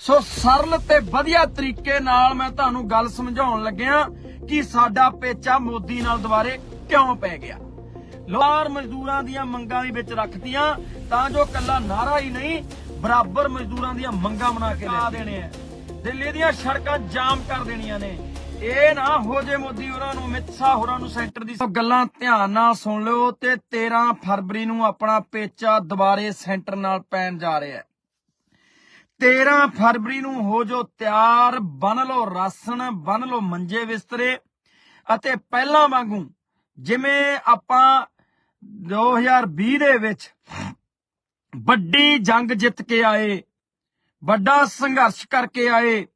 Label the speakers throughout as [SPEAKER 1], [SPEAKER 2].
[SPEAKER 1] ਸੋ ਸਰਲ ਤੇ ਵਧੀਆ ਤਰੀਕੇ ਨਾਲ ਮੈਂ ਤੁਹਾਨੂੰ ਗੱਲ ਸਮਝਾਉਣ ਲੱਗਿਆ ਕਿ ਸਾਡਾ ਪੇਚਾ ਮੋਦੀ ਨਾਲ ਦੁਬਾਰੇ ਕਿਉਂ ਪੈ ਗਿਆ? ਲੋਹਾਰ ਮਜ਼ਦੂਰਾਂ ਦੀਆਂ ਮੰਗਾਂ ਵੀ ਵਿੱਚ ਰੱਖਤੀਆਂ, ਤਾਂ ਜੋ ਕੱਲਾ ਨਾਰਾ ਹੀ ਨਹੀਂ, ਬਰਾਬਰ ਮਜ਼ਦੂਰਾਂ ਦੀਆਂ ਮੰਗਾਂ ਬਣਾ ਕੇ ਲਾ ਦੇਣੇ ਆ। ਦਿੱਲੀ ਦੀਆਂ ਸੜਕਾਂ ਜਾਮ ਕਰ ਦੇਣੀਆਂ ਨੇ। ਇਹ ਨਾ ਹੋ ਜੇ ਮੋਦੀ ਹੋਰਾਂ ਨੂੰ ਮਿੱਥਾ ਹੋਰਾਂ ਨੂੰ ਸੈਂਟਰ ਦੀ ਗੱਲਾਂ ਧਿਆਨ ਨਾਲ ਸੁਣ ਲਿਓ ਤੇ 13 ਫਰਵਰੀ ਨੂੰ ਆਪਣਾ ਪੇਚਾ ਦੁਬਾਰੇ ਸੈਂਟਰ ਨਾਲ ਪੈਣ ਜਾ ਰਿਹਾ ਹੈ। 13 ਫਰਵਰੀ ਨੂੰ ਹੋ ਜੋ ਤਿਆਰ, ਬਨ ਲਓ ਰਾਸਣ ਬਨ ਲਓ ਮੰਜੇ ਬਿਸਤਰੇ ਅਤੇ ਪਹਿਲਾਂ ਵਾਂਗੂ ਜਿਵੇਂ ਆਪਾਂ 2020 ਦੇ ਵਿੱਚ ਵੱਡੀ ਜੰਗ ਜਿੱਤ ਕੇ ਆਏ, ਵੱਡਾ ਸੰਘਰਸ਼ ਕਰਕੇ ਆਏ,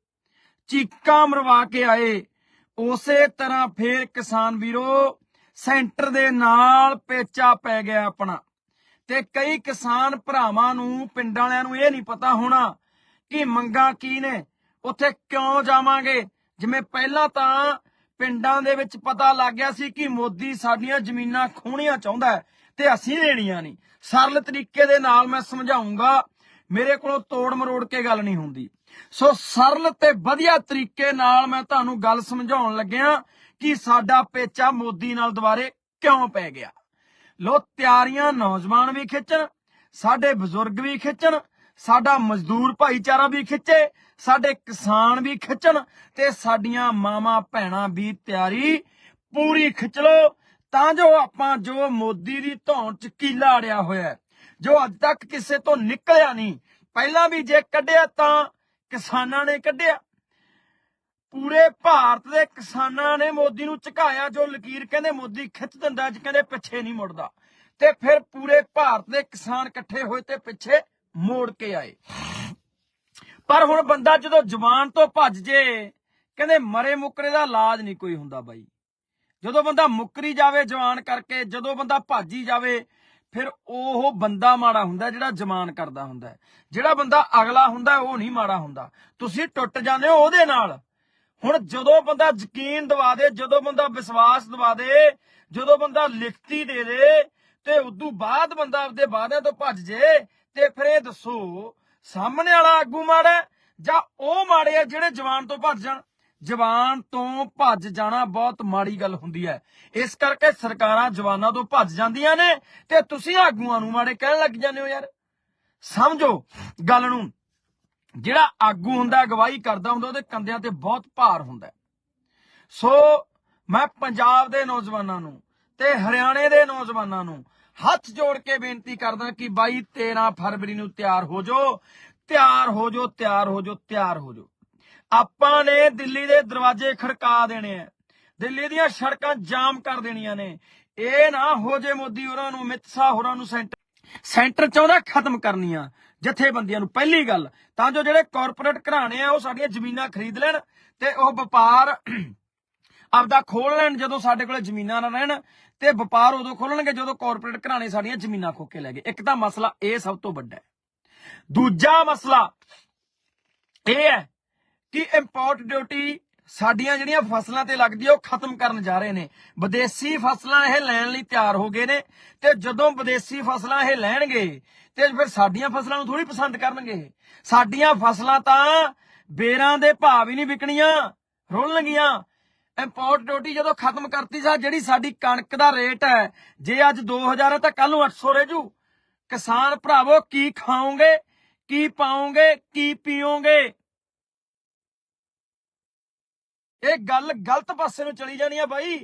[SPEAKER 1] ਚੀਕਾਂ ਮਰਵਾ ਕੇ ਆਏ, ਉਸੇ ਤਰ੍ਹਾਂ ਫੇਰ ਕਿਸਾਨ ਵੀਰੋ ਸੈਂਟਰ ਦੇ ਨਾਲ ਪੇਚਾ ਪੈ ਗਿਆ ਆਪਣਾ ਤੇ ਕਈ ਕਿਸਾਨ ਭਰਾਵਾਂ ਨੂੰ, ਪਿੰਡਾਂ ਵਾਲਿਆਂ ਨੂੰ ਇਹ ਨਹੀਂ ਪਤਾ ਹੋਣਾ ਕਿ ਮੰਗਾਂ ਕੀ ਨੇ? ਉੱਥੇ ਕਿਉਂ ਜਾਵਾਂਗੇ? ਜਿਵੇਂ ਪਹਿਲਾਂ ਤਾਂ ਪਿੰਡਾਂ ਦੇ ਵਿੱਚ ਪਤਾ ਲੱਗ ਗਿਆ ਸੀ ਕਿ ਮੋਦੀ ਸਾਡੀਆਂ ਜ਼ਮੀਨਾਂ ਖੋਹਣੀਆਂ ਚਾਹੁੰਦਾ ਤੇ ਅਸੀਂ ਲੈਣੀਆਂ ਨਹੀਂ। ਸਰਲ ਤਰੀਕੇ ਦੇ ਨਾਲ ਮੈਂ ਸਮਝਾਉਂਗਾ, ਮੇਰੇ ਕੋਲੋਂ ਤੋੜ ਮਰੋੜ ਕੇ ਗੱਲ ਨਹੀਂ ਹੁੰਦੀ। ਸੋ ਸਰਲ ਤੇ ਵਧੀਆ ਤਰੀਕੇ ਨਾਲ ਮੈਂ ਤੁਹਾਨੂੰ ਗੱਲ ਸਮਝਾਉਣ ਲੱਗਿਆ ਕਿ ਸਾਡਾ ਪੇਚਾ ਮੋਦੀ ਨਾਲ ਦੁਬਾਰੇ ਕਿਉਂ ਪੈ ਗਿਆ। ਲੋ, ਤਿਆਰੀਆਂ ਨੌਜਵਾਨ ਵੀ ਖਿੱਚਣ, ਸਾਡੇ ਬਜ਼ੁਰਗ ਵੀ ਖਿੱਚਣ ਸਾਡਾ ਮਜ਼ਦੂਰ ਭਾਈਚਾਰਾ ਵੀ ਖਿੱਚੇ, ਸਾਡੇ ਕਿਸਾਨ ਵੀ ਖਿੱਚਣ ਤੇ ਸਾਡੀਆਂ ਮਾਵਾਂ ਭੈਣਾਂ ਵੀ ਤਿਆਰੀ ਪੂਰੀ ਖਿੱਚ ਲੋ ਤਾਂ ਜੋ ਆਪਾਂ ਜੋ ਮੋਦੀ ਦੀ ਧੌਣ ਚ ਕੀਲਾ ਅੜਿਆ ਹੋਇਆ ਜੋ ਅੱਜ ਤੱਕ ਕਿਸੇ ਤੋਂ ਨਿਕਲਿਆ ਨਹੀਂ, ਪਹਿਲਾਂ ਵੀ ਜੇ ਕੱਢਿਆ ਤਾਂ ਕਿਸਾਨਾਂ ਨੇ ਕੱਢਿਆ। ਪੂਰੇ ਭਾਰਤ ਦੇ ਕਿਸਾਨਾਂ ਨੇ ਮੋਦੀ ਨੂੰ ਝੁਕਾਇਆ, ਜੋ ਲਕੀਰ ਕਹਿੰਦੇ ਮੋਦੀ ਖਿੱਚ ਦਿੰਦਾ, ਅੱਜ ਕਹਿੰਦੇ ਪਿੱਛੇ ਨਹੀਂ ਮੁੜਦਾ। ਤੇ ਫਿਰ ਪੂਰੇ ਭਾਰਤ ਦੇ ਕਿਸਾਨ ਇਕੱਠੇ ਹੋਏ ਤੇ ਪਿੱਛੇ ਮੋੜ ਕੇ ਆਏ। ਪਰ ਹੁਣ ਬੰਦਾ ਜਦੋਂ ਜਵਾਨ ਤੋਂ ਭੱਜ ਜੇ, ਕਹਿੰਦੇ ਮਰੇ ਮੁਕਰੇ ਦਾ ਇਲਾਜ ਨਹੀਂ ਕੋਈ ਹੁੰਦਾ ਬਾਈ। ਜਦੋਂ ਬੰਦਾ ਮੁੱਕਰੀ ਜਾਵੇ ਜਵਾਨ ਕਰਕੇ, ਜਦੋਂ ਬੰਦਾ ਭਾਜੀ ਜਾਵੇ, ਫਿਰ ਉਹ ਬੰਦਾ ਮਾੜਾ ਹੁੰਦਾ ਜਿਹੜਾ ਜਵਾਨ ਕਰਦਾ ਹੁੰਦਾ ਜਿਹੜਾ ਬੰਦਾ ਅਗਲਾ ਹੁੰਦਾ ਉਹ ਨਹੀਂ ਮਾੜਾ ਹੁੰਦਾ। ਤੁਸੀਂ ਟੁੱਟ ਜਾਂਦੇ ਹੋ ਉਹਦੇ ਨਾਲ। ਹੁਣ ਜਦੋਂ ਬੰਦਾ ਯਕੀਨ ਦਵਾ ਦੇ, ਜਦੋਂ ਬੰਦਾ ਵਿਸ਼ਵਾਸ ਦਵਾ ਦੇ, ਜਦੋਂ ਬੰਦਾ ਲਿਖਤੀ ਦੇ ਦੇ, ਤੇ ਉਦੋਂ ਬਾਅਦ ਬੰਦਾ ਆਪਦੇ ਵਾਅਦਿਆਂ ਤੋਂ ਭੱਜ ਜੇ ਤੇ ਫਿਰ ਇਹ ਦੱਸੋ, ਸਾਹਮਣੇ ਵਾਲਾ ਆਗੂ ਮਾੜਾ ਜਾਂ ਉਹ ਮਾੜੇ ਆ ਜਿਹੜੇ ਜਵਾਨ ਤੋਂ ਭੱਜ ਜਾਣ? ਜਵਾਨ ਤੋਂ ਭੱਜ ਜਾਣਾ ਬਹੁਤ ਮਾੜੀ ਗੱਲ ਹੁੰਦੀ ਹੈ। ਇਸ ਕਰਕੇ ਸਰਕਾਰਾਂ ਜਵਾਨਾਂ ਤੋਂ ਭੱਜ ਜਾਂਦੀਆਂ ਨੇ ਤੇ ਤੁਸੀਂ ਆਗੂਆਂ ਨੂੰ ਮਾੜੇ ਕਹਿਣ ਲੱਗ ਜਾਂਦੇ ਹੋ ਯਾਰ। ਸਮਝੋ ਗੱਲ ਨੂੰ। ਜਿਹੜਾ ਆਗੂ ਹੁੰਦਾ, ਅਗਵਾਈ ਕਰਦਾ ਹੁੰਦਾ, ਉਹਦੇ ਕੰਧਿਆਂ ਤੇ ਬਹੁਤ ਭਾਰ ਹੁੰਦਾ ਸੋ ਮੈਂ ਪੰਜਾਬ ਦੇ ਨੌਜਵਾਨਾਂ ਨੂੰ ਤੇ ਹਰਿਆਣੇ ਦੇ ਨੌਜਵਾਨਾਂ ਨੂੰ ਹੱਥ ਜੋੜ ਕੇ ਬੇਨਤੀ ਕਰਦਾ ਕਿ ਬਾਈ 13 ਫਰਵਰੀ ਨੂੰ ਤਿਆਰ ਹੋ ਜਾਓ। ਤਿਆਰ ਹੋ ਜਾਓ, ਤਿਆਰ ਹੋ ਜਾਓ, ਤਿਆਰ ਹੋ ਜਾਓ। ਆਪਾਂ ਨੇ ਦਿੱਲੀ ਦੇ ਦਰਵਾਜ਼ੇ ਖੜਕਾ ਦੇਣੇ ਆ। ਦਿੱਲੀ ਦੀਆਂ ਸੜਕਾਂ ਜਾਮ ਕਰ ਦੇਣੀਆਂ ਨੇ। ਇਹ ਨਾ ਹੋ ਜੇ ਮੋਦੀ ਹੋਰਾਂ ਨੂੰ, ਅਮਿਤ ਸ਼ਾਹ ਹੋਰਾਂ ਨੂੰ ਸੈਂਟਰ ਸੈਂਟਰ ਚਾਹੁੰਦਾ ਖਤਮ ਕਰਨੀਆਂ ਜਥੇਬੰਦੀਆਂ ਨੂੰ। ਪਹਿਲੀ ਗੱਲ, ਤਾਂ ਜੋ ਜਿਹੜੇ ਕਾਰਪੋਰੇਟ ਘਰਾਣੇ ਆ, ਉਹ ਸਾਡੀਆਂ ਜ਼ਮੀਨਾਂ ਖਰੀਦ ਲੈਣ ਤੇ ਉਹ ਵਪਾਰ ਆਪਦਾ ਖੋਲ ਲੈਣ ਜਦੋਂ ਸਾਡੇ ਕੋਲੇ ਜ਼ਮੀਨਾਂ ਨਾ ਰਹਿਣ ਤੇ ਵਪਾਰ ਉਦੋਂ ਖੋਲਣਗੇ ਜਦੋਂ ਕਾਰਪੋਰੇਟ ਘਰਾਣੇ ਸਾਡੀਆਂ ਜ਼ਮੀਨਾਂ ਖੋ ਕੇ ਲੈ ਗਏ। ਇੱਕ ਤਾਂ ਮਸਲਾ ਇਹ ਸਭ ਤੋਂ ਵੱਡਾ ਹੈ। ਦੂਜਾ ਮਸਲਾ ਇਹ ਹੈ ਕਿ ਇੰਪੋਰਟ ਡਿਊਟੀ ਸਾਡੀਆਂ ਜਿਹੜੀਆਂ ਫਸਲਾਂ ਤੇ ਲੱਗਦੀ ਉਹ ਖਤਮ ਕਰਨ ਜਾ ਰਹੇ ਨੇ। ਵਿਦੇਸ਼ੀ ਫਸਲਾਂ ਇਹ ਲੈਣ ਲਈ ਤਿਆਰ ਹੋ ਗਏ ਨੇ ਤੇ ਜਦੋਂ ਵਿਦੇਸ਼ੀ ਫਸਲਾਂ ਇਹ ਲੈਣਗੇ ਤੇ ਫਿਰ ਸਾਡੀਆਂ ਫਸਲਾਂ ਨੂੰ ਥੋੜੀ ਪਸੰਦ ਕਰਨਗੇ। ਸਾਡੀਆਂ ਫਸਲਾਂ ਤਾਂ ਬੇਰਾਂ ਦੇ ਭਾਅ ਵੀ ਨਹੀਂ ਵਿਕਣੀਆਂ, ਰੋਲਣਗੀਆਂ। ਇੰਪੋਰਟ ਡਿਊਟੀ ਜਦੋਂ ਖਤਮ ਕਰਤੀ ਸਾ, ਜਿਹੜੀ ਸਾਡੀ ਕਣਕ ਦਾ ਰੇਟ ਹੈ, ਜੇ ਅੱਜ 2000 ਹੈ ਤਾਂ ਕੱਲ ਨੂੰ 800 ਰਹਿ ਜੂ। ਕਿਸਾਨ ਭਰਾਵੋ, ਕੀ ਖਾਓਗੇ, ਕੀ ਪਾਓਗੇ, ਕੀ ਪੀਓਗੇ? ਇਹ ਗੱਲ ਗਲਤ ਪਾਸੇ ਨੂੰ ਚਲੀ ਜਾਣੀ ਆ ਬਾਈ।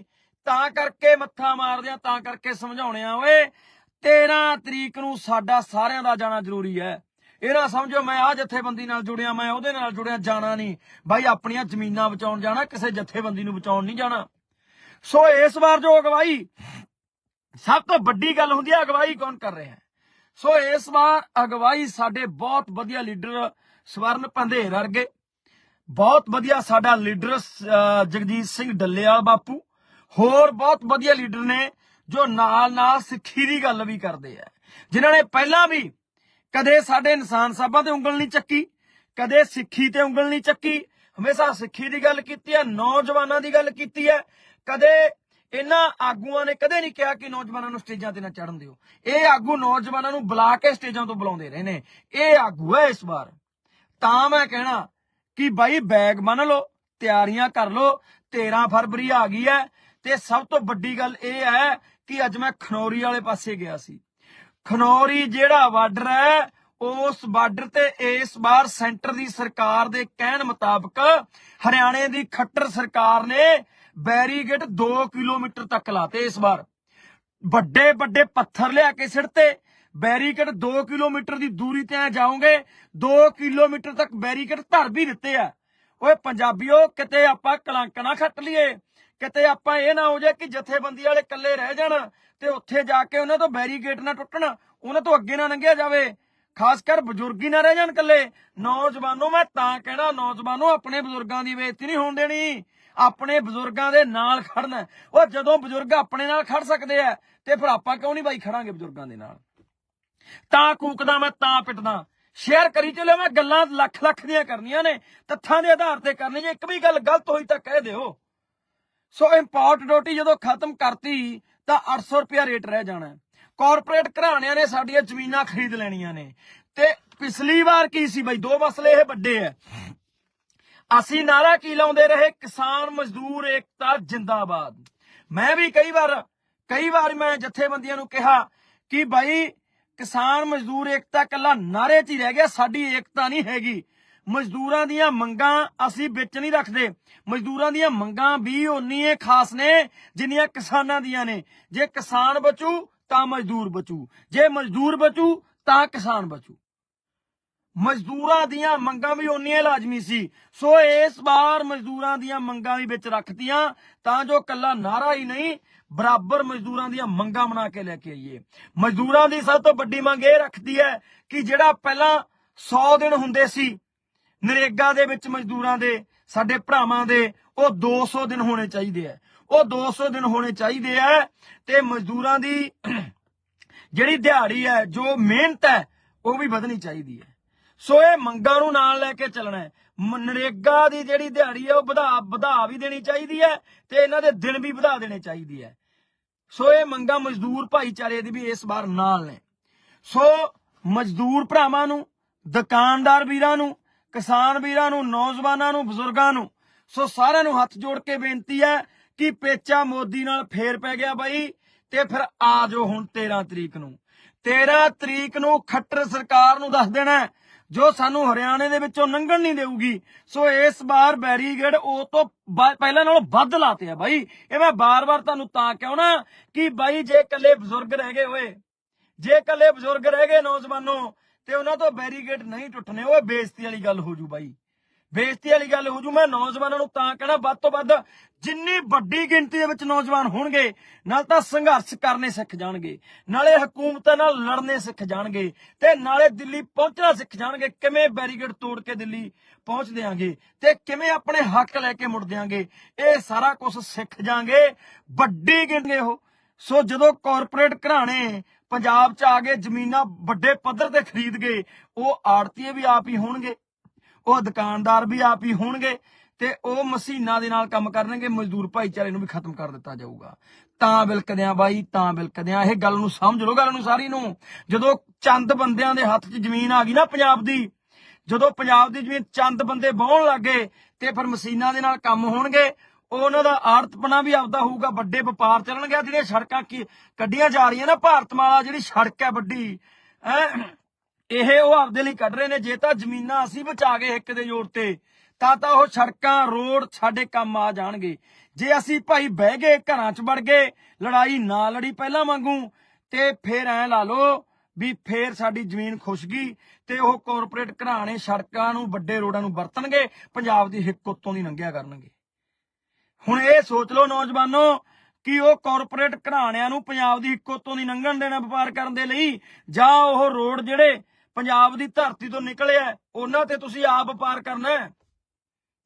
[SPEAKER 1] ਤਾਂ ਕਰਕੇ ਮੱਥਾ ਮਾਰਦੇ ਆ ਤਾਂ ਕਰਕੇ ਸਮਝਾਉਣੇ ਆ ਓਏ 13 ਤਰੀਕ ਨੂੰ ਸਾਡਾ ਸਾਰਿਆਂ ਦਾ ਜਾਣਾ ਜ਼ਰੂਰੀ ਹੈ। ਇਹ ਨਾ ਸਮਝੋ ਮੈਂ ਆ ਜਥੇਬੰਦੀ ਨਾਲ ਜੁੜਿਆ, ਮੈਂ ਉਹਦੇ ਨਾਲ ਜੁੜਿਆ, ਜਾਣਾ ਨਹੀਂ। ਬਾਈ, ਆਪਣੀਆਂ ਜ਼ਮੀਨਾਂ ਬਚਾਉਣ ਜਾਣਾ, ਕਿਸੇ ਜਥੇਬੰਦੀ ਨੂੰ ਬਚਾਉਣ ਨਹੀਂ ਜਾਣਾ। ਸੋ ਇਸ ਵਾਰ ਜੋ ਅਗਵਾਈ, ਸਭ ਤੋਂ ਵੱਡੀ ਗੱਲ ਹੁੰਦੀ ਹੈ ਅਗਵਾਈ ਕੌਣ ਕਰ ਰਿਹਾ ਹੈ? ਸੋ ਇਸ ਵਾਰ ਅਗਵਾਈ ਸਾਡੇ ਬਹੁਤ ਵਧੀਆ ਲੀਡਰ ਸਵਰਨ ਪੰਧੇਰ ਵਰਗੇ, ਬਹੁਤ ਵਧੀਆ ਸਾਡਾ ਲੀਡਰ ਜਗਜੀਤ ਸਿੰਘ ਡੱਲੇਵਾਲ ਬਾਪੂ, ਹੋਰ ਬਹੁਤ ਵਧੀਆ ਲੀਡਰ ਨੇ ਜੋ ਨਾਲ ਨਾਲ ਸਿੱਖੀ ਦੀ ਗੱਲ ਵੀ ਕਰਦੇ ਆ। ਜਿਨ੍ਹਾਂ ਨੇ ਪਹਿਲਾਂ ਵੀ ਕਦੇ ਸਾਡੇ ਇਨਸਾਨ ਸਾਹਿਬਾਂ ਤੇ ਉਂਗਲ ਨਹੀਂ ਚੱਕੀ, ਕਦੇ ਸਿੱਖੀ ਤੇ ਉਂਗਲ ਨਹੀਂ ਚੱਕੀ। ਹਮੇਸ਼ਾ ਸਿੱਖੀ ਦੀ ਗੱਲ ਕੀਤੀ ਹੈ, ਨੌਜਵਾਨਾਂ ਦੀ ਗੱਲ ਕੀਤੀ ਹੈ। ਕਦੇ ਇਹਨਾਂ ਆਗੂਆਂ ਨੇ ਕਦੇ ਨਹੀਂ ਕਿਹਾ ਕਿ ਨੌਜਵਾਨਾਂ ਨੂੰ ਸਟੇਜਾਂ ਤੇ ਨਾ ਚੜਨ ਦਿਓ। ਇਹ ਆਗੂ ਨੌਜਵਾਨਾਂ ਨੂੰ ਬੁਲਾ ਕੇ ਸਟੇਜਾਂ ਤੋਂ ਬੁਲਾਉਂਦੇ ਰਹੇ ਨੇ। ਇਹ ਆਗੂ ਹੈ ਇਸ ਵਾਰ। ਤਾਂ ਮੈਂ ਕਹਿਣਾ ਕਿ ਬਾਈ, ਬੈਗ ਬੰਨ ਲਓ, ਤਿਆਰੀਆਂ ਕਰ ਲਓ 13 ਫਰਵਰੀ ਆ ਗਈ ਹੈ ਤੇ ਸਭ ਤੋਂ ਵੱਡੀ ਗੱਲ ਇਹ ਹੈ ਕਿ ਅੱਜ ਮੈਂ ਖਨੌਰੀ ਵਾਲੇ ਪਾਸੇ ਗਿਆ ਸੀ। ਖਨੌਰੀ ਜਿਹੜਾ ਬਾਰਡਰ ਹੈ, ਉਸ ਬਾਰਡਰ ਤੇ ਇਸ ਵਾਰ ਸੈਂਟਰ ਦੀ ਸਰਕਾਰ ਦੇ ਕਹਿਣ ਮੁਤਾਬਕ ਹਰਿਆਣੇ ਦੀ ਖੱਟਰ ਸਰਕਾਰ ਨੇ ਬੈਰੀਗੇਡ 2 ਕਿਲੋਮੀਟਰ ਤੱਕ ਲਾਤੇ ਇਸ ਵਾਰ। ਵੱਡੇ ਵੱਡੇ ਪੱਥਰ ਲਿਆ ਕੇ ਸਿੱਟਤੇ ਬੈਰੀਕੇਡ 2 ਕਿਲੋਮੀਟਰ ਦੀ ਦੂਰੀ ਤੇ ਐ ਜਾਓਗੇ 2 ਕਿਲੋਮੀਟਰ ਤੱਕ ਬੈਰੀਕੇਡ ਧਰ ਵੀ ਦਿੱਤੇ ਆ। ਓਏ ਪੰਜਾਬੀਓ, ਕਿਤੇ ਆਪਾਂ ਕਲੰਕ ਨਾ ਖੱਟ ਲਈਏ। ਕਿਤੇ ਆਪਾਂ ਇਹ ਨਾ ਹੋ ਜਾਏ ਕਿ ਜਥੇਬੰਦੀ ਵਾਲੇ ਇਕੱਲੇ ਰਹਿ ਜਾਣ ਤੇ ਉੱਥੇ ਜਾ ਕੇ ਉਹਨਾਂ ਤੋਂ ਬੈਰੀਕੇਡ ਨਾ ਟੁੱਟਣ, ਉਹਨਾਂ ਤੋਂ ਅੱਗੇ ਨਾ ਲੰਘਿਆ ਜਾਵੇ। ਖਾਸ ਕਰ ਬਜ਼ੁਰਗੀ ਨਾ ਰਹਿ ਜਾਣ ਇਕੱਲੇ। ਨੌਜਵਾਨੋ, ਮੈਂ ਤਾਂ ਕਹਿਣਾ, ਨੌਜਵਾਨੋ ਆਪਣੇ ਬਜ਼ੁਰਗਾਂ ਦੀ ਬੇਇੱਜ਼ਤੀ ਨਹੀਂ ਹੋਣ ਦੇਣੀ। ਆਪਣੇ ਬਜ਼ੁਰਗਾਂ ਦੇ ਨਾਲ ਖੜਨਾ। ਉਹ ਜਦੋਂ ਬਜ਼ੁਰਗ ਆਪਣੇ ਨਾਲ ਖੜ ਸਕਦੇ ਆ, ਤੇ ਫਿਰ ਆਪਾਂ ਕਿਉਂ ਨਹੀਂ ਬਾਈ ਖੜਾਂਗੇ ਬਜ਼ੁਰਗਾਂ ਦੇ ਨਾਲ? ਤਾਂ ਕੂਕਦਾ, ਮੈਂ ਤਾਂ ਪਿੱਟਦਾ। ਸ਼ੇਅਰ ਕਰੀ ਚੱਲਿਓ, ਮੈਂ ਗੱਲਾਂ ਲੱਖ ਲੱਖ ਦੀਆਂ ਕਰਨੀਆਂ ਨੇ। ਤੱਥਾਂ ਦੇ ਆਧਾਰ ਤੇ ਕਰਨੀ ਜੇ ਇੱਕ ਵੀ ਗੱਲ ਗਲਤ ਹੋਈ ਤਾਂ ਕਹਿ ਦਿਓ। ਸੋ ਇੰਪੋਰਟ ਡਿਊਟੀ ਜਦੋਂ ਖਤਮ ਕਰਤੀ, ਤਾਂ 800 ਰੁਪਿਆ ਰੇਟ ਰਹਿ ਜਾਣਾ। ਕਾਰਪੋਰੇਟ ਘਰਾਣਿਆਂ ਨੇ ਸਾਡੀਆਂ ਜ਼ਮੀਨਾਂ ਖਰੀਦ ਲੈਣੀਆਂ ਨੇ। ਤੇ ਪਿਛਲੀ ਵਾਰ ਕੀ ਸੀ ਬਈ? ਦੋ ਮਸਲੇ ਇਹ ਵੱਡੇ ਐ। ਅਸੀਂ ਨਾਰਾ ਕੀ ਲਾਉਂਦੇ ਰਹੇ? ਕਿਸਾਨ ਮਜ਼ਦੂਰ ਏਕਤਾ ਜਿੰਦਾਬਾਦ। ਮੈਂ ਵੀ ਕਈ ਵਾਰ ਕਈ ਵਾਰ ਮੈਂ ਜਥੇਬੰਦੀਆਂ ਨੂੰ ਕਿਹਾ ਕਿ ਭਾਈ ਕਿਸਾਨ ਮਜ਼ਦੂਰ ਏਕਤਾ ਕੱਲਾ ਨਾਰੇ 'ਚ ਹੀ ਰਹਿ ਗਿਆ, ਸਾਡੀ ਏਕਤਾ ਨਹੀਂ ਹੈਗੀ। ਮਜ਼ਦੂਰਾਂ ਦੀਆਂ ਮੰਗਾਂ ਅਸੀਂ ਵਿੱਚ ਨਹੀਂ ਰੱਖਦੇ। ਮਜ਼ਦੂਰਾਂ ਦੀਆਂ ਮੰਗਾਂ ਵੀ ਓਨੀਆਂ ਖਾਸ ਨੇ, ਜਿੰਨੀਆਂ ਕਿਸਾਨਾਂ ਦੀਆਂ ਨੇ। ਜੇ ਕਿਸਾਨ ਬਚੂ, ਤਾਂ ਮਜ਼ਦੂਰ ਬਚੂ। ਜੇ ਮਜ਼ਦੂਰ ਬਚੂ, ਤਾਂ ਕਿਸਾਨ ਬਚੂ। ਮਜ਼ਦੂਰਾਂ ਦੀਆਂ ਮੰਗਾਂ ਵੀ ਓਨੀਆਂ ਲਾਜ਼ਮੀ ਸੀ। ਸੋ ਇਸ ਵਾਰ ਮਜ਼ਦੂਰਾਂ ਦੀਆਂ ਮੰਗਾਂ ਵੀ ਵਿੱਚ ਰੱਖਤੀਆਂ, ਤਾਂ ਜੋ ਕੱਲਾ ਨਾਰਾ ਹੀ ਨਹੀਂ, ਬਰਾਬਰ ਮਜ਼ਦੂਰਾਂ ਦੀਆਂ ਮੰਗਾਂ ਬਣਾ ਕੇ ਲੈ ਕੇ ਆਈਏ। ਮਜ਼ਦੂਰਾਂ ਦੀ ਸਭ ਤੋਂ ਵੱਡੀ ਮੰਗ ਇਹ ਰੱਖਦੀ ਹੈ ਕਿ ਜਿਹੜਾ ਪਹਿਲਾਂ 100 ਦਿਨ ਹੁੰਦੇ ਸੀ ਨਰੇਗਾ ਦੇ ਵਿੱਚ ਮਜ਼ਦੂਰਾਂ ਦੇ, ਸਾਡੇ ਭਰਾਵਾਂ ਦੇ, ਉਹ 200 ਦਿਨ ਹੋਣੇ ਚਾਹੀਦੇ ਆ। ਉਹ 200 ਦਿਨ ਹੋਣੇ ਚਾਹੀਦੇ ਆ ਤੇ ਮਜ਼ਦੂਰਾਂ ਦੀ ਜਿਹੜੀ ਦਿਹਾੜੀ ਹੈ ਜੋ ਮਿਹਨਤ ਹੈ ਉਹ ਵੀ ਵਧਣੀ ਚਾਹੀਦੀ ਹੈ ਸੋ ਇਹ ਮੰਗਾਂ ਨੂੰ ਨਾਲ ਲੈ ਕੇ ਚੱਲਣਾ ਹੈ। ਨਰੇਗਾ ਦੀ ਜਿਹੜੀ ਦਿਹਾੜੀ ਹੈ ਉਹ ਵਧਾ ਵਧਾ ਵੀ ਦੇਣੀ ਚਾਹੀਦੀ ਹੈ ਤੇ ਇਹਨਾਂ ਦੇ ਦਿਨ ਵੀ ਵਧਾ ਦੇਣੇ ਚਾਹੀਦੀ ਹੈ ਸੋ ਇਹ ਮੰਗਾਂ ਮਜ਼ਦੂਰ ਭਾਈਚਾਰੇ ਦੀ ਵੀ ਇਸ ਵਾਰ ਨਾਲ ਨੇ। ਸੋ ਮਜ਼ਦੂਰ ਭਰਾਵਾਂ ਨੂੰ, ਦੁਕਾਨਦਾਰ ਵੀਰਾਂ ਨੂੰ ਕਿਸਾਨ ਵੀਰਾਂ ਨੂੰ, ਨੌਜਵਾਨਾਂ ਨੂੰ, ਬਜ਼ੁਰਗਾਂ ਨੂੰ। ਸੋ ਸਾਰਿਆਂ ਨੂੰ ਹੱਥ ਜੋੜ ਕੇ ਬੇਨਤੀ ਹੈ ਕਿ ਪੇਚਾ ਮੋਦੀ ਨਾਲ ਫੇਰ ਪੈ ਗਿਆ ਬਾਈ ਤੇ ਫਿਰ ਆ ਜਾਓ ਹੁਣ 13 ਤਰੀਕ ਨੂੰ। 13 ਤਰੀਕ ਨੂੰ ਖੱਟਰ ਸਰਕਾਰ ਨੂੰ ਦੱਸ ਦੇਣਾ ਜੋ ਸਾਨੂੰ ਹਰਿਆਣੇ ਦੇ ਵਿੱਚੋਂ ਲੰਘਣ ਨਹੀਂ ਦੇਊਗੀ। ਸੋ ਇਸ ਵਾਰ ਬੈਰੀਗੇਡ ਉਹ ਤੋਂ ਪਹਿਲਾਂ ਨਾਲੋਂ ਵੱਧ ਲਾਤੇ ਆ ਬਾਈ। ਇਹ ਮੈਂ ਬਾਰ-ਬਾਰ ਤੁਹਾਨੂੰ ਤਾਂ ਕਿਉਂ ਨਾ ਕਿ ਬਾਈ ਜੇ ਇਕੱਲੇ ਬਜ਼ੁਰਗ ਰਹਿ ਗਏ ਹੋਏ, ਜੇ ਇਕੱਲੇ ਬਜ਼ੁਰਗ ਰਹਿ ਗਏ ਨੌਜਵਾਨੋ ਤੇ ਉਹਨਾਂ ਤੋਂ ਬੈਰੀਗੇਡ ਨਹੀਂ ਟੁੱਟਣੇ ਉਹ ਬੇਇੱਜ਼ਤੀ ਵਾਲੀ ਗੱਲ ਹੋ ਜੂ ਬਾਈ। ਬੇਇੱਜ਼ਤੀ ਵਾਲੀ ਗੱਲ ਹੋ ਜੂ, ਮੈਂ ਨੌਜਵਾਨਾਂ ਨੂੰ ਤਾਂ ਕਹਿਣਾ, ਵੱਧ ਤੋਂ ਵੱਧ ਜਿੰਨੀ ਵੱਡੀ ਗਿਣਤੀ ਦੇ ਵਿੱਚ ਨੌਜਵਾਨ ਹੋਣਗੇ, ਨਾਲ ਤਾਂ ਸੰਘਰਸ਼ ਕਰਨੇ ਸਿੱਖ ਜਾਣਗੇ, ਨਾਲੇ ਹਕੂਮਤਾਂ ਨਾਲ ਲੜਨੇ ਸਿੱਖ ਜਾਣਗੇ, ਤੇ ਨਾਲੇ ਦਿੱਲੀ ਪਹੁੰਚਣਾ ਸਿੱਖ ਜਾਣਗੇ। ਕਿਵੇਂ ਬੈਰੀਗੇਡ ਤੋੜ ਕੇ ਦਿੱਲੀ ਪਹੁੰਚ ਦਿਆਂਗੇ, ਤੇ ਕਿਵੇਂ ਆਪਣੇ ਹੱਕ ਲੈ ਕੇ ਮੁੜ ਦਿਆਂਗੇ, ਇਹ ਸਾਰਾ ਕੁਝ ਸਿੱਖ ਜਾਾਂਗੇ। ਵੱਡੀ ਗਿਣਤੀ ਉਹ। ਸੋ ਜਦੋਂ ਕਾਰਪੋਰੇਟ ਘਰਾਣੇ ਪੰਜਾਬ 'ਚ ਆ ਗਏ, ਜ਼ਮੀਨਾਂ ਵੱਡੇ ਪੱਧਰ ਤੇ ਖਰੀਦ ਗਏ। ਉਹ ਆੜਤੀਏ ਵੀ ਆਪ ਹੀ ਹੋਣਗੇ, ਉਹ ਦੁਕਾਨਦਾਰ ਵੀ ਆਪ ਹੀ ਹੋਣਗੇ ਤੇ ਉਹ ਮਸ਼ੀਨਾਂ ਦੇ ਨਾਲ ਕੰਮ ਕਰਨਗੇ, ਮਜ਼ਦੂਰ ਭਾਈਚਾਰੇ ਨੂੰ ਵੀ ਖਤਮ ਕਰ ਦਿੱਤਾ ਜਾਊਗਾ। ਤਾਂ ਬਿਲਕਦਿਆਂ ਬਾਈ, ਤਾਂ ਬਿਲਕਦਿਆਂ ਇਹ ਗੱਲ ਨੂੰ ਸਮਝ ਲਓ, ਗੱਲ ਨੂੰ ਸਾਰੀ ਨੂੰ। ਜਦੋਂ ਚੰਦ ਬੰਦਿਆਂ ਦੇ ਹੱਥ 'ਚ ਜ਼ਮੀਨ ਆ ਗਈ ਨਾ ਪੰਜਾਬ ਦੀ, ਜਦੋਂ ਪੰਜਾਬ ਦੀ ਜ਼ਮੀਨ ਚੰਦ ਬੰਦੇ ਵਾਹੁਣ ਲੱਗੇ ਤੇ ਫਿਰ ਮਸ਼ੀਨਾਂ ਦੇ ਨਾਲ ਕੰਮ ਹੋਣਗੇ ਉਹਨਾਂ ਦਾ ਆੜਤਪਣਾ ਵੀ ਆਪਦਾ ਹੋਊਗਾ, ਵੱਡੇ ਵਪਾਰ ਚੱਲਣਗੇ। ਆਹ ਜਿਹੜੀਆਂ ਸੜਕਾਂ ਕੱਢੀਆਂ ਜਾ ਰਹੀਆਂ ਨਾ ਭਾਰਤਮਾਲਾ ਜਿਹੜੀ ਸੜਕ ਹੈ ਵੱਡੀ ਇਹ ਉਹ ਆਪਦੇ ਲਈ ਕੱਢ ਰਹੇ ਨੇ। ਜੇ ਤਾਂ ਜ਼ਮੀਨਾਂ ਅਸੀਂ ਬਚਾ ਗਏ ਇੱਕ ਦੇ ਜ਼ੋਰ ਤੇ, ਤਾਂ ਤਾਂ ਉਹ ਸੜਕਾਂ, ਰੋਡ ਸਾਡੇ ਕੰਮ ਆ ਜਾਣਗੇ। ਜੇ ਅਸੀਂ ਭਾਈ ਬਹਿ ਗਏ, ਘਰਾਂ 'ਚ ਵੜ ਗਏ, ਲੜਾਈ ਨਾ ਲੜੀ ਪਹਿਲਾਂ ਵਾਂਗੂ, ਤੇ ਫੇਰ ਐ ਲਾ ਲਓ ਵੀ ਫੇਰ ਸਾਡੀ ਜ਼ਮੀਨ ਖੁਸ਼ ਗਈ ਤੇ ਉਹ ਕਾਰਪੋਰੇਟ ਘਰਾਣੇ ਸੜਕਾਂ ਨੂੰ, ਵੱਡੇ ਰੋਡਾਂ ਨੂੰ ਵਰਤਣਗੇ, ਪੰਜਾਬ ਦੀ ਹਿੱਕ ਉੱਤੋਂ ਦੀ ਲੰਘਿਆ ਕਰਨਗੇ। ਹੁਣ ਇਹ ਸੋਚ ਲਓ ਨੌਜਵਾਨੋ ਕਿ ਉਹ ਕਾਰਪੋਰੇਟ ਘਰਾਣਿਆਂ ਨੂੰ ਪੰਜਾਬ ਦੀ ਇੱਕੋ ਤੋਂ ਨਹੀਂ ਲੰਘਣ ਦੇਣਾ ਵਪਾਰ ਕਰਨ ਦੇ ਲਈ ਜਾਂ ਉਹ ਰੋਡ ਜਿਹੜੇ ਪੰਜਾਬ ਦੀ ਧਰਤੀ ਤੋਂ ਨਿਕਲਿਆ ਉਹਨਾਂ ਤੇ ਤੁਸੀਂ ਆਪ ਵਪਾਰ ਕਰਨਾ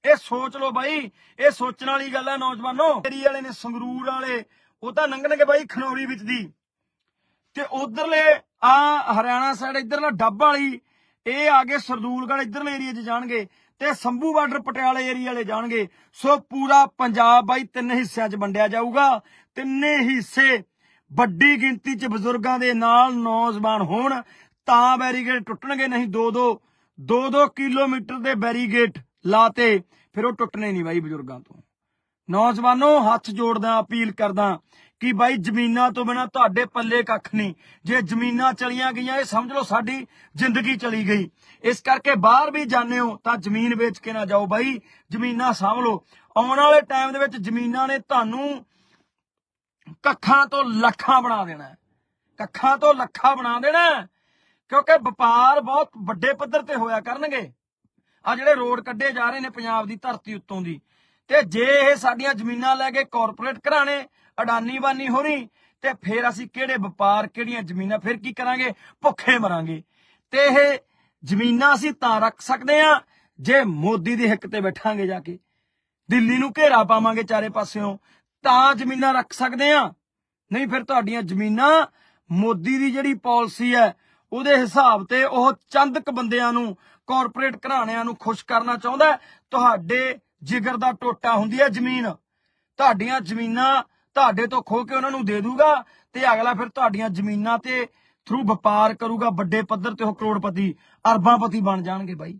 [SPEAKER 1] ਇਹ ਸੋਚ ਲਓ ਬਾਈ, ਇਹ ਸੋਚਣ ਵਾਲੀ ਗੱਲ ਹੈ ਨੌਜਵਾਨੋ। ਏਰੀ ਵਾਲੇ ਨੇ ਸੰਗਰੂਰ ਵਾਲੇ, ਉਹ ਤਾਂ ਲੰਘਣਗੇ ਬਾਈ ਖਨੌਰੀ ਵਿੱਚ ਦੀ। ਤੇ ਉਧਰਲੇ ਆ ਹਰਿਆਣਾ ਸਾਈਡ ਇਧਰਲਾ ਡੱਬ ਵਾਲੀ, ਇਹ ਆ ਕੇ ਸਰਦੂਲਗੜ੍ਹ ਇਧਰਲੇ ਏਰੀਆ 'ਚ ਜਾਣਗੇ। ਤੇ ਸੰਭੂ ਬਾਰਡਰ ਪਟਿਆਲੇ ਏਰੀਆ ਵਾਲੇ ਜਾਣਗੇ। ਸੋ ਪੂਰਾ ਪੰਜਾਬ ਬਾਈ ਤਿੰਨ ਹਿੱਸਿਆਂ 'ਚ ਵੰਡਿਆ ਜਾਊਗਾ। ਤਿੰਨੇ ਹਿੱਸੇ ਵੱਡੀ ਗਿਣਤੀ 'ਚ ਬਜ਼ੁਰਗਾਂ ਦੇ ਨਾਲ ਨੌਜਵਾਨ ਹੋਣ। ਤਾਂ ਬੈਰੀਕੇਡ ਟੁੱਟਣਗੇ ਨਹੀਂ, ਦੋ ਦੋ 2-2 ਕਿਲੋਮੀਟਰ ਦੇ ਬੈਰੀਗੇਟ ਲਾਤੇ। ਫਿਰ ਉਹ ਟੁੱਟਣੇ ਨਹੀਂ ਬਾਈ ਬਜ਼ੁਰਗਾਂ ਤੋਂ। ਨੌਜਵਾਨੋ, ਹੱਥ ਜੋੜਦਾ, ਅਪੀਲ ਕਰਦਾ ਕਿ ਬਾਈ ਜ਼ਮੀਨਾਂ ਤੋਂ ਬਿਨਾ ਤੁਹਾਡੇ ਪੱਲੇ ਕੱਖ ਨਹੀਂ। ਜੇ ਜ਼ਮੀਨਾਂ ਚਲੀਆਂ ਗਈਆਂ, ਇਹ ਸਮਝ ਲਓ ਸਾਡੀ ਜ਼ਿੰਦਗੀ ਚਲੀ ਗਈ। ਇਸ ਕਰਕੇ ਬਾਹਰ ਵੀ ਜਾਂਦੇ ਹੋ ਤਾਂ ਜ਼ਮੀਨ ਵੇਚ ਕੇ ਨਾ ਜਾਓ ਬਾਈ। ਜ਼ਮੀਨਾਂ ਸਾਂਭ ਲਓ। ਆਉਣ ਵਾਲੇ ਟਾਈਮ ਦੇ ਵਿੱਚ ਜ਼ਮੀਨਾਂ ਨੇ ਤੁਹਾਨੂੰ ਕੱਖਾਂ ਤੋਂ ਲੱਖਾਂ ਬਣਾ ਦੇਣਾ ਕੱਖਾਂ ਤੋਂ ਲੱਖਾਂ ਬਣਾ ਦੇਣਾ ਕਿਉਂਕਿ ਵਪਾਰ ਬਹੁਤ ਵੱਡੇ ਪੱਧਰ ਤੇ ਹੋਇਆ ਕਰਨਗੇ। ਆ ਜਿਹੜੇ ਰੋਡ ਕੱਢੇ ਜਾ ਰਹੇ ਨੇ ਪੰਜਾਬ ਦੀ ਧਰਤੀ ਉੱਤੋਂ ਦੀ। ਤੇ ਜੇ ਇਹ ਸਾਡੀਆਂ ਜ਼ਮੀਨਾਂ ਲੈ ਕੇ ਕਾਰਪੋਰੇਟ ਘਰਾਣੇ ਅਡਾਨੀ ਬਾਨੀ ਹੋਣੀ, ਤੇ ਫਿਰ ਅਸੀਂ ਕਿਹੜੇ ਵਪਾਰ, ਕਿਹੜੀਆਂ ਜ਼ਮੀਨਾਂ, ਫਿਰ ਕੀ ਕਰਾਂਗੇ? ਭੁੱਖੇ ਮਰਾਂਗੇ। ਤੇ ਇਹ ਜ਼ਮੀਨਾਂ ਅਸੀਂ ਤਾਂ ਰੱਖ ਸਕਦੇ ਆ ਜੇ ਮੋਦੀ ਦੀ ਹਿੱਕ ਤੇ ਬੈਠਾਂਗੇ ਜਾ ਕੇ। ਦਿੱਲੀ ਨੂੰ ਘੇਰਾ ਪਾਵਾਂਗੇ ਚਾਰੇ ਪਾਸਿਓਂ। ਤਾਂ ਜ਼ਮੀਨਾਂ ਰੱਖ ਸਕਦੇ ਆ ਨਹੀਂ, ਫਿਰ ਤੁਹਾਡੀਆਂ ਜ਼ਮੀਨਾਂ ਮੋਦੀ ਦੀ ਜਿਹੜੀ ਪਾਲਿਸੀ ਹੈ, ਉਹਦੇ ਹਿਸਾਬ ਤੇ ਉਹ ਚੰਦਕ ਬੰਦਿਆਂ ਨੂੰ ਕਾਰਪੋਰੇਟ ਘਰਾਣਿਆਂ ਨੂੰ ਖੁਸ਼ ਕਰਨਾ ਚਾਹੁੰਦਾ ਤੁਹਾਡੇ ਜਿਗਰ ਦਾ ਟੋਟਾ ਹੁੰਦੀ ਹੈ ਜ਼ਮੀਨ। ਤੁਹਾਡੀਆਂ ਜ਼ਮੀਨਾਂ ਤੁਹਾਡੇ ਤੋਂ ਖੋ ਕੇ ਉਹਨਾਂ ਨੂੰ ਦੇ ਦੂਗਾ ਤੇ ਅਗਲਾ ਫਿਰ ਤੁਹਾਡੀਆਂ ਜ਼ਮੀਨਾਂ ਤੇ ਥਰੂ ਵਪਾਰ ਕਰੂਗਾ ਵੱਡੇ ਪੱਧਰ ਤੇ ਉਹ ਕਰੋੜਪਤੀ, ਅਰਬਾਂਪਤੀ ਬਣ ਜਾਣਗੇ ਬਾਈ।